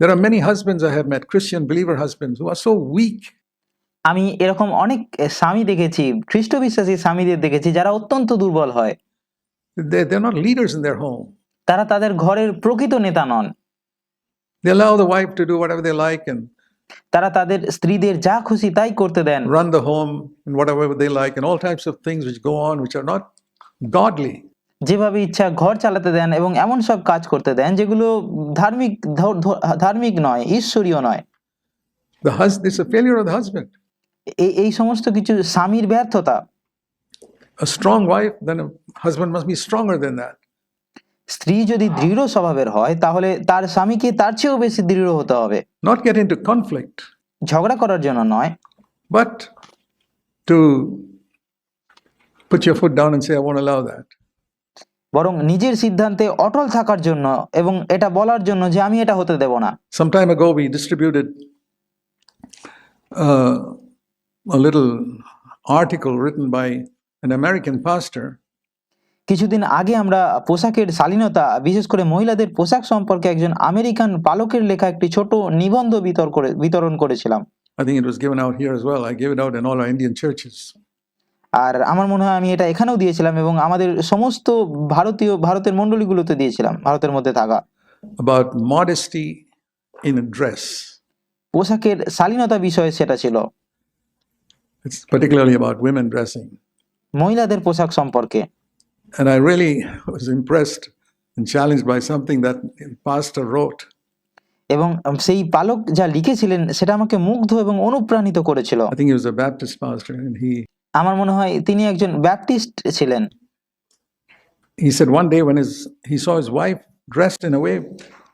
There are many husbands I have met, Christian believer husbands, who are so weak. আমি এরকম অনেক স্বামী দেখেছি খ্রিস্ট বিশ্বাসী স্বামীদের দেখেছি যারা অত্যন্ত দুর্বল হয় They, they're not leaders in their home. তারা তাদের ঘরের প্রকৃত নেতা নন They allow the wife to do whatever they like and তারা তাদের স্ত্রীদের যা খুশি তাই করতে দেন run the home and whatever they like and all types of things which go on which are not godly. যেভাবে ইচ্ছা ঘর চালাতে দেন এবং এমন সব কাজ করতে দেন যেগুলো ধার্মিক ধার্মিক নয় ঈশ্বরীয় নয় The husband is a failure of the husband. এই এই সমস্ত কিছু স্বামীর ব্যর্থতা A strong wife, then a husband must be stronger than that. স্ত্রী যদি দৃঢ় স্বভাবের হয় তাহলে তার স্বামীকে তার চেয়েও বেশি দৃঢ় হতে হবে Not get into conflict, ঝগড়া করার জন্য নয় but to put your foot down and say, I won't allow that. বরং নিজের সিদ্ধান্তে অটল থাকার জন্য এবং এটা বলার জন্য যে আমি এটা হতে দেব না। Some time ago distributed a little article written by an American pastor কিছুদিন আগে আমরা পোশাকের শালীনতা বিশেষ করে মহিলাদের পোশাক সম্পর্কে একজন আমেরিকান পালকের লেখা একটি ছোট নিবন্ধ বিতর করে বিতরণ করেছিলাম। I think it was given out here as well I give it out in all our Indian churches আর আমার মনে হয় আমি এটা এখানেও দিয়েছিলাম এবং আমাদের সমস্ত ভারতীয় ভারতের মণ্ডলীগুলোতে দিয়েছিলাম ভারতের মধ্যে থাকা about modesty in a dress. পোশাকের শালীনতা বিষয়ে সেটা ছিল It's particularly about women dressing. মহিলাদের পোশাক সম্পর্কে And I really was impressed and challenged by something that pastor wrote. এবং সেই পালক যা লিখেছিলেন সেটা আমাকে মুগ্ধ এবং অনুপ্রাণিত করেছিল I think he was a Baptist pastor, and he আমার মনে হয় তিনি একজন ব্যাপটিস্ট ছিলেন he said one day when his he saw his wife dressed in a way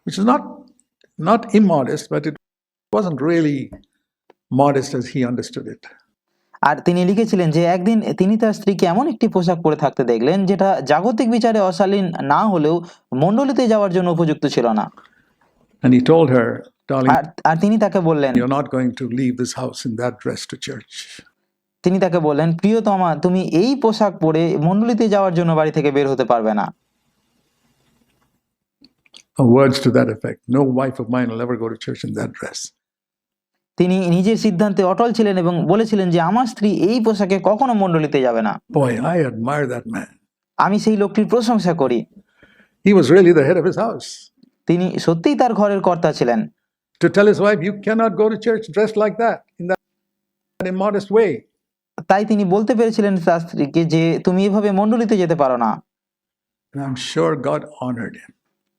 which is not not immodest, but it wasn't really modest as he understood it. আর তিনি লিখেছিলেন যে একদিন তিনি তার স্ত্রীকে এমন একটি পোশাক পরে থাকতে দেখলেন যেটা জাগতিক বিচারে অশালীন না হলেও মণ্ডলীতে যাওয়ার জন্য উপযুক্ত ছিল না And he told her, darling, আর আর তিনি তাকে বললেন you're not going to leave this house in that dress to church. তিনি তাকে বললেন প্রিয়তমা তুমি এই পোশাক পরে মণ্ডলীতে যাওয়ার জন্য বাড়ি থেকে বের হতে পারবে না Uh, words to that effect. No wife of mine will ever go to church in that dress. তিনি নিজের সিদ্ধান্তে অটল ছিলেন এবং বলেছিলেন যে আমার স্ত্রী এই পোশাকে কখনো মণ্ডলীতে যাবে না Boy, I admire that man. আমি সেই লোকটির প্রশংসা করি He was really the head of his house. তিনি সত্যিই তার ঘরের কর্তা ছিলেন To tell his wife, you cannot go to church dressed like that, in that immodest way. তাই তিনি বলতে পেরেছিলেন শাস্ত্রীকে যে তুমি এভাবে মন্ডলিতে যেতে পারো না।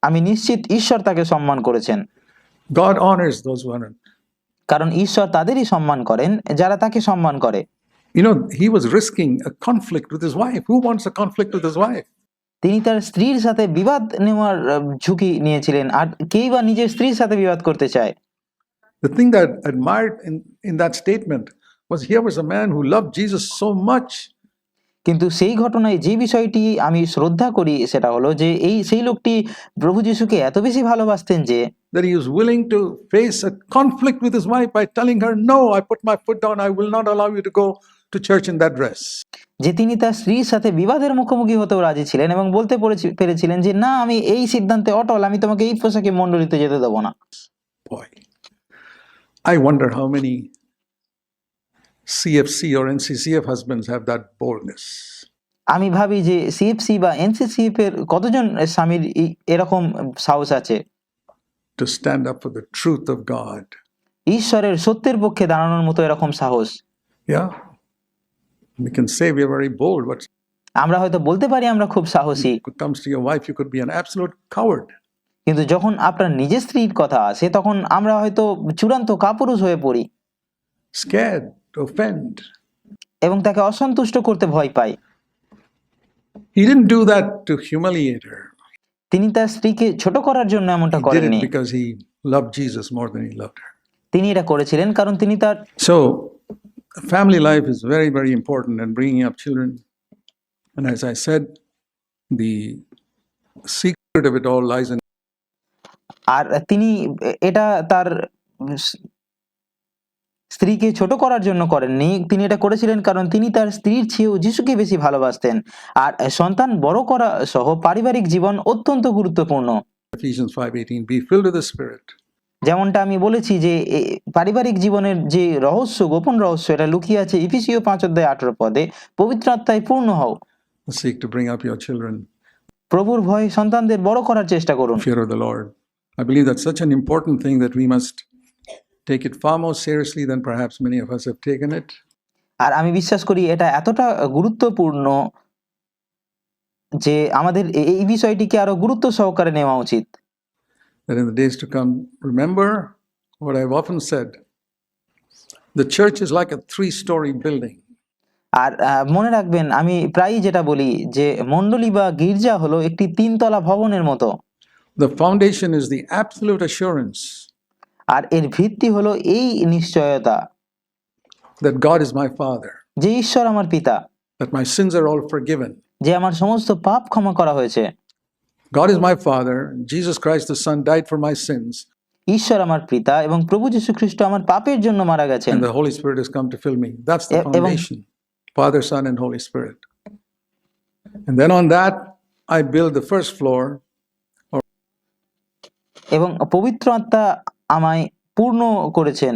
আমি নিশ্চিত ঈশ্বর তাকে সম্মান করেছেন। কারণ ঈশ্বর তাদেরই সম্মান করেন যারা তাকে সম্মান করে। তিনি তার স্ত্রীর সাথে বিবাদ নেওয়ার ঝুঁকি নিয়েছিলেন। আর কেই বা নিজের স্ত্রীর সাথে বিবাদ করতে চায়? The thing that admired in, in that statement was here was a man who loved Jesus so much কিন্তু সেই ঘটনায় যে বিষয়টি আমি শ্রদ্ধা করি সেটা হলো যে এই সেই লোকটি প্রভু যিশুকে এত বেশি ভালোবাসতেন যে that he was willing to face a conflict with his wife by telling her, No, I put my foot down. I will not allow you to go to church in that dress. যে তিনি তার স্ত্রীর সাথে বিবাদের মুখোমুখি হতেও রাজি ছিলেন এবং বলতে পেরেছিলেন যে না আমি এই সিদ্ধান্তে অটল আমি তোমাকে এই পোশাকে মণ্ডলীতে যেতে দেবো না Boy, I wonder how many CFC or NCCF husbands have that boldness. আমি ভাবি যে সিএফসি বা এনসিসিএফ এর কতজন স্বামীর এরকম সাহস আছে to stand up for the truth of God. ঈশ্বরের সত্যের পক্ষে দাঁড়ানোর মতো এরকম সাহস Yeah. We can say we are very bold, but আমরা হয়তো বলতে পারি আমরা খুব সাহসী comes to your wife, you could be an absolute coward. কিন্তু যখন আপনার নিজের স্ত্রীর কথা আসে তখন আমরা হয়তো চূড়ান্ত কাপুরুষ হয়ে পড়ি Scared এবং তাকে অসন্তুষ্ট করতে ভয় পাই তিনি তার স্ত্রীকে ছোট করার জন্য এমনটা করেননি। তিনি এটা করেছিলেন কারণ তিনি তার so family life is very very important and bring up children and as I said all lies আর তিনি এটা তার স্ত্রীকে ছোট করার জন্য করেননি তিনি এটা করেছিলেন কারণ তিনি তার স্ত্রীর চেয়েও যিশুকে বেশি ভালোবাসতেন আর সন্তান বড় করা সহ পারিবারিক জীবন অত্যন্ত গুরুত্বপূর্ণ Ephesians 5:18. Be filled with the Spirit. যেমনটা আমি বলেছি যে পারিবারিক জীবনের যে রহস্য গোপন রহস্য এটা লুকিয়ে আছে ইফিসীয় পাঁচ অধ্যায় আঠারো পদে পবিত্র আত্মায় পূর্ণ হও Seek to bring up your children প্রভুর ভয় সন্তানদের বড় করার চেষ্টা করুন fear of the Lord. I believe that's such an important thing that we must take it far more seriously than perhaps many of us have taken it. আর আমি বিশ্বাস করি এটা এতটা গুরুত্বপূর্ণ যে আমাদের এই বিষয়টিকে আরও গুরুত্ব সহকারে নেওয়া উচিত That in the days to come, remember what I've often said the church is like a three story building. আর মনে রাখবেন আমি প্রায়ই যেটা বলি যে মণ্ডলী বা গির্জা হলো একটি তিনতলা ভবনের মতো The foundation is the absolute assurance আর এর ভিত্তি হলো এই নিশ্চয়তা that God is my Father, যে ঈশ্বর আমার পিতা that my sins are all forgiven. যে আমার সমস্ত পাপ ক্ষমা করা হয়েছে God is my Father, Jesus Christ the Son died for my sins, ঈশ্বর আমার পিতা এবং প্রভু যীশু খ্রিস্ট আমার পাপের জন্য মারা গেছেন and the Holy Spirit has come to fill me. That's the E- foundation Father, Son, and Holy Spirit. And then on that, I build the first floor, এবং পবিত্র আত্মা আমায় পূর্ণ করেছেন।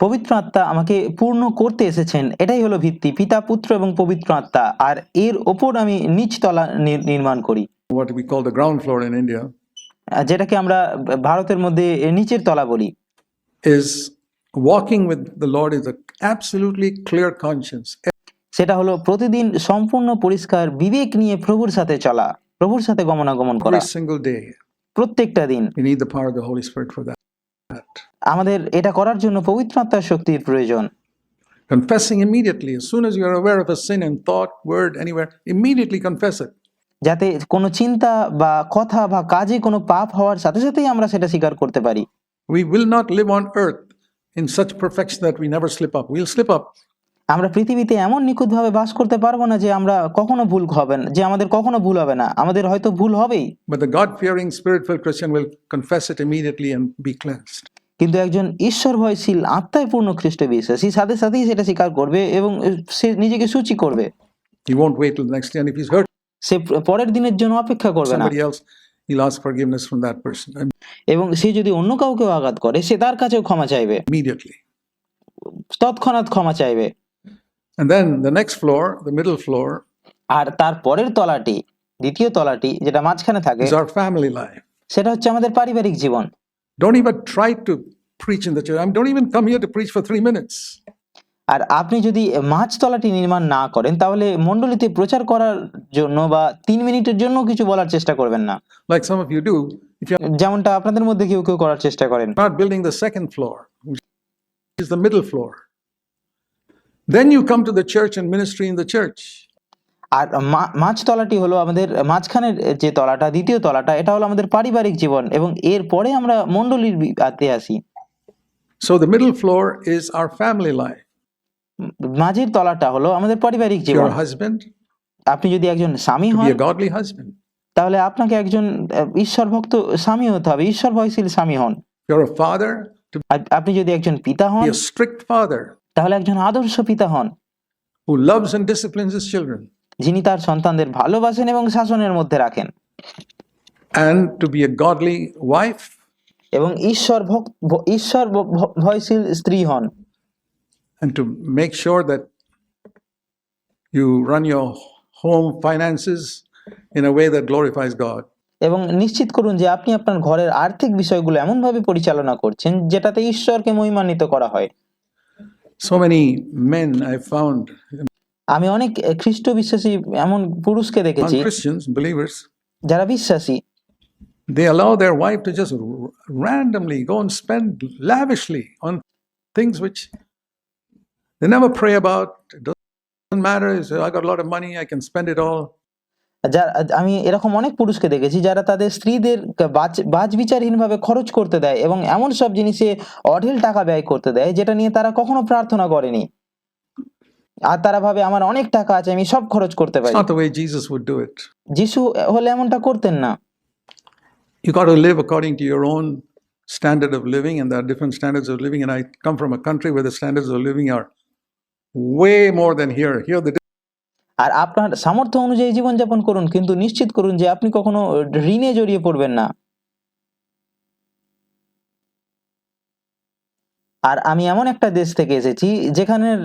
পবিত্র আত্মা আমাকে পূর্ণ করতে এসেছেন। এটাই হলো ভিত্তি। পিতা পুত্র এবং পবিত্র আত্মা। আর এর ওপর আমি নিচতলা নির্মাণ করি। What we call the ground floor in India, যেটাকে আমরা ভারতের মধ্যে নিচের তলা বলি। is walking with the Lord is an absolutely clear conscience. সেটা হলো প্রতিদিন সম্পূর্ণ পরিষ্কার বিবেক নিয়ে প্রভুর সাথে চলা প্রভুর সাথে গমনাগমন করা। Single day, প্রত্যেকটা দিন we need the power of the Holy Spirit for that. আমাদের এটা করার জন্য পবিত্র আত্মার শক্তির প্রয়োজন Confessing immediately, as soon as you are aware of a sin in thought, word, anywhere, immediately confess it. যাতে কোনো চিন্তা বা কথা বা কাজে কোনো পাপ হওয়ার সাথে সাথেই আমরা সেটা স্বীকার করতে পারি We will not live on earth in such perfection that we never slip up. We'll slip up. আমরা পৃথিবীতে এমন নিখুঁতভাবে বাস করতে পারব না যে আমরা কখনো ভুল হবে না যে আমাদের কখনো ভুল হবে না আমাদের হয়তো ভুল হবেই But the God fearing, spirit filled Christian will confess it immediately and be cleansed. কিন্তু একজন ঈশ্বর ভয়শীল আত্মায় পূর্ণ খ্রিস্ট বিশ্বাসী সাথে সাথেই সেটা স্বীকার করবে এবং সে নিজেকে সূচি করবে He won't wait till the next day. And if he's hurt সে পরের দিনের জন্য অপেক্ষা করবে না somebody else, he'll ask forgiveness from that person এবং সে যদি অন্য কাউকে আঘাত করে সে তার কাছেও ক্ষমা চাইবে immediately. তৎক্ষণাৎ ক্ষমা চাইবে And then the next floor, the middle floor, আর তার পরের তলাটি দ্বিতীয় তলাটি যেটা মাঝখানে থাকে is our family life. সেটা হচ্ছে আমাদের পারিবারিক জীবন Don't even try to preach in the church. I mean, don't even come here to preach for three minutes. আর আপনি যদি মাঝতলাটি নির্মাণ না করেন তাহলে মণ্ডলীতে প্রচার করার জন্য বা তিন মিনিটের জন্য কিছু বলার চেষ্টা করবেন না Like some of you do. যেমনটা আপনাদের মধ্যে কেউ কেউ করার চেষ্টা করেন building the second floor, which is the middle floor, then you come to the church and ministry in the church. আর মা- মাঝতলাটি হলো আমাদের মাঝখানের যে তলাটা দ্বিতীয় তলাটা এটা হলো আমাদের পারিবারিক জীবন এবং এর পরে আমরা মণ্ডলীর আতে আসি So the middle floor is our family life. মাঝের তলাটা হলো আমাদের পারিবারিক জীবন husband, আপনি যদি একজন স্বামী হন godly husband. তাহলে আপনাকে একজন ঈশ্বর ভক্ত স্বামী হতে হবে ঈশ্বর ভয়শীল স্বামী হন If you're a father, to আপনি যদি একজন পিতা হন strict father তাহলে একজন আদর্শ পিতা হন। Who loves and disciplines his children. যিনি তার সন্তানদের ভালোবাসেন এবং শাসনের মধ্যে রাখেন। And to be a godly wife. এবং ঈশ্বর ভক্ত ঈশ্বর ভয়শীল স্ত্রী হন। And to make sure that you run your home finances in a way that glorifies God. এবং নিশ্চিত করুন যে আপনি আপনার ঘরের আর্থিক বিষয়গুলো এমনভাবে পরিচালনা করছেন যেটাতে ঈশ্বরকে মহিমান্বিত করা হয়। So many men I've found, আমি অনেক আহ, খ্রিস্ট বিশ্বাসী এমন পুরুষকে দেখেছি non Christians, believers, যারা বিশ্বাসী they allow their wife to just r- randomly go and spend lavishly on things which they never pray about. It doesn't matter. They say, I got a lot of money, I can spend it all. যারা আমি এরকম অনেক পুরুষকে দেখেছি যারা তাদের স্ত্রীদের বাজ বিচারহীনভাবে খরচ করতে দেয় এবং এমন সব জিনিসে অঢেল টাকা ব্যয় করতে দেয় যেটা নিয়ে তারা কখনো প্রার্থনা করেনি আর তারা ভাবে আমার অনেক টাকা আছে আমি সব খরচ করতে পারি. যিশু হলে এমনটা করতেন না You got to live according to your own standard of living, and there are different standards of living. And I come from a country where the standards of living are way more than here. Here, the আর আপনার সামর্থ্য অনুযায়ী জীবনযাপন করুন কিন্তু নিশ্চিত করুন যে আপনি কখনো ঋণে জড়িয়ে পড়বেন না। আর আমি এমন একটা দেশ থেকে এসেছি যেখানের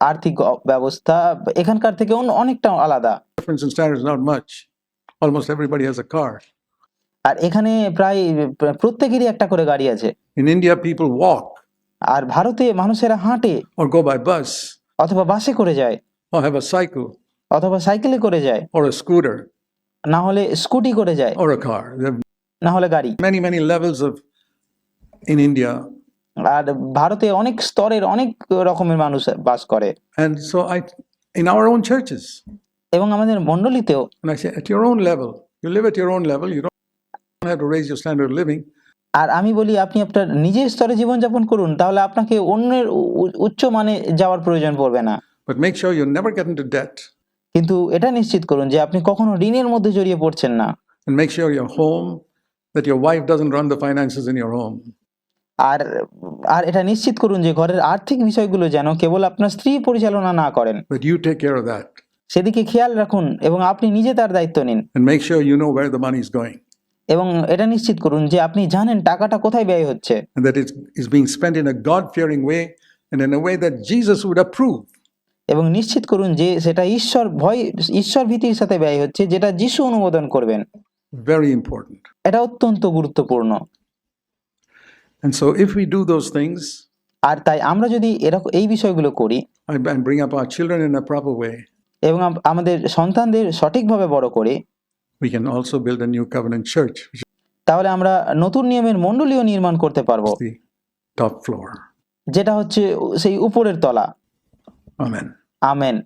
আর্থিক ব্যবস্থা এখানকার থেকে অনেকটা আলাদা. Almost everybody has a car. আর এখানে প্রায় প্রত্যেকেরই একটা করে গাড়ি আছে। In India, people walk. আর ভারতে মানুষেরা হাঁটে। Or go by bus. অথবা বাসে করে যায়। Or have a cycle. অথবা সাইকেলে করে যায়। অর স্কুটার না হলে স্কুটি করে যায়। অর কার না হলে গাড়ি। Many many levels of in India আর ভারতে অনেক স্তরের অনেক রকমের মানুষ বাস করে। So I in our own churches এবং আমাদের মণ্ডলিতেও। At own level you live at own level you don't have to raise আর আমি বলি আপনি আপনার নিজের স্তরে জীবন যাপন করুন তাহলে আপনাকে অন্যের উচ্চ মানে যাওয়ার প্রয়োজন পড়বে না। Make sure you never get কিন্তু এটা নিশ্চিত করুন যে আপনি কখনো ঋণের মধ্যে জড়িয়ে পড়ছেন না। Make sure your home that your wife doesn't run the finances in home আর আর এটা নিশ্চিত করুন যে ঘরের আর্থিক বিষয়গুলো যেন কেবল আপনার স্ত্রী পরিচালনা না করেন। ইউ টেক কেয়ার অফ সেদিকে খেয়াল রাখুন এবং আপনি নিজে তার দায়িত্ব নিন। Make sure you know where the money is going এবং এটা নিশ্চিত করুন যে আপনি জানেন টাকাটা কোথায় ব্যয় হচ্ছে। That is is being spent in a God fearing way and in a way that Jesus would এবং নিশ্চিত করুন যে সেটা ঈশ্বর ভয় ঈশ্বর ভীতির সাথে ব্যয় হচ্ছে যেটা যিশু অনুমোদন করবেন। Very important. এটা অত্যন্ত গুরুত্বপূর্ণ। And so if we do those things আর তাই আমরা যদি এরকম এই বিষয়গুলো করি and bring up our children in a proper way, এবং আমাদের সন্তানদের সঠিকভাবে বড় করি we can also build a new covenant church, তাহলে আমরা নতুন নিয়মের মণ্ডলীয় নির্মাণ করতে পারব। the top যেটা হচ্ছে সেই উপরের তলা। Amen. আমেন